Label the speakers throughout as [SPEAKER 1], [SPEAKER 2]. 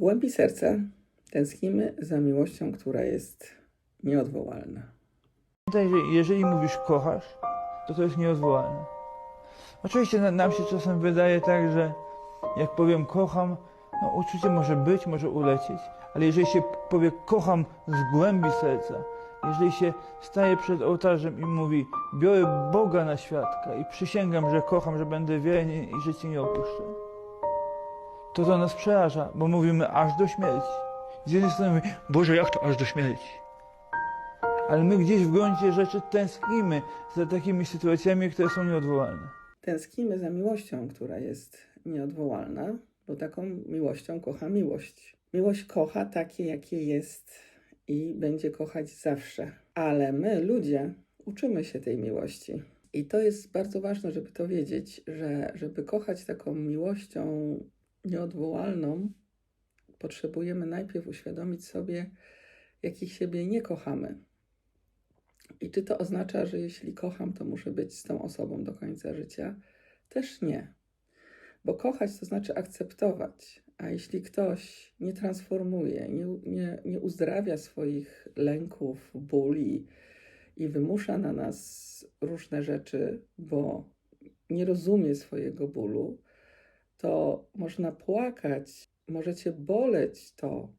[SPEAKER 1] głębi serca tęsknimy za miłością, która jest nieodwołalna.
[SPEAKER 2] Jeżeli mówisz kochasz, to to jest nieodwołalne. Oczywiście na- nam się czasem wydaje tak, że jak powiem kocham, no uczucie może być, może ulecieć, ale jeżeli się powie kocham z głębi serca, jeżeli się staje przed ołtarzem i mówi biorę Boga na świadka i przysięgam, że kocham, że będę wierny i że Cię nie opuszczę, to to nas przeraża, bo mówimy aż do śmierci. Z jednej strony mówimy, Boże, jak to aż do śmierci? Ale my gdzieś w gruncie rzeczy tęsknimy za takimi sytuacjami, które są nieodwołalne.
[SPEAKER 1] Tęsknimy za miłością, która jest nieodwołalna, bo taką miłością kocha miłość. Miłość kocha takie, jakie jest i będzie kochać zawsze. Ale my, ludzie, uczymy się tej miłości. I to jest bardzo ważne, żeby to wiedzieć, że żeby kochać taką miłością nieodwołalną, potrzebujemy najpierw uświadomić sobie, jakich siebie nie kochamy. I czy to oznacza, że jeśli kocham, to muszę być z tą osobą do końca życia? Też nie. Bo kochać to znaczy akceptować. A jeśli ktoś nie transformuje, nie, nie, nie uzdrawia swoich lęków, bóli i wymusza na nas różne rzeczy, bo nie rozumie swojego bólu, to można płakać, możecie boleć to,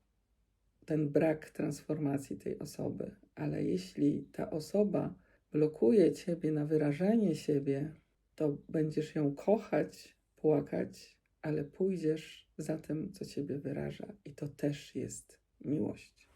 [SPEAKER 1] ten brak transformacji tej osoby, ale jeśli ta osoba blokuje ciebie na wyrażenie siebie, to będziesz ją kochać, płakać, ale pójdziesz za tym, co ciebie wyraża, i to też jest miłość.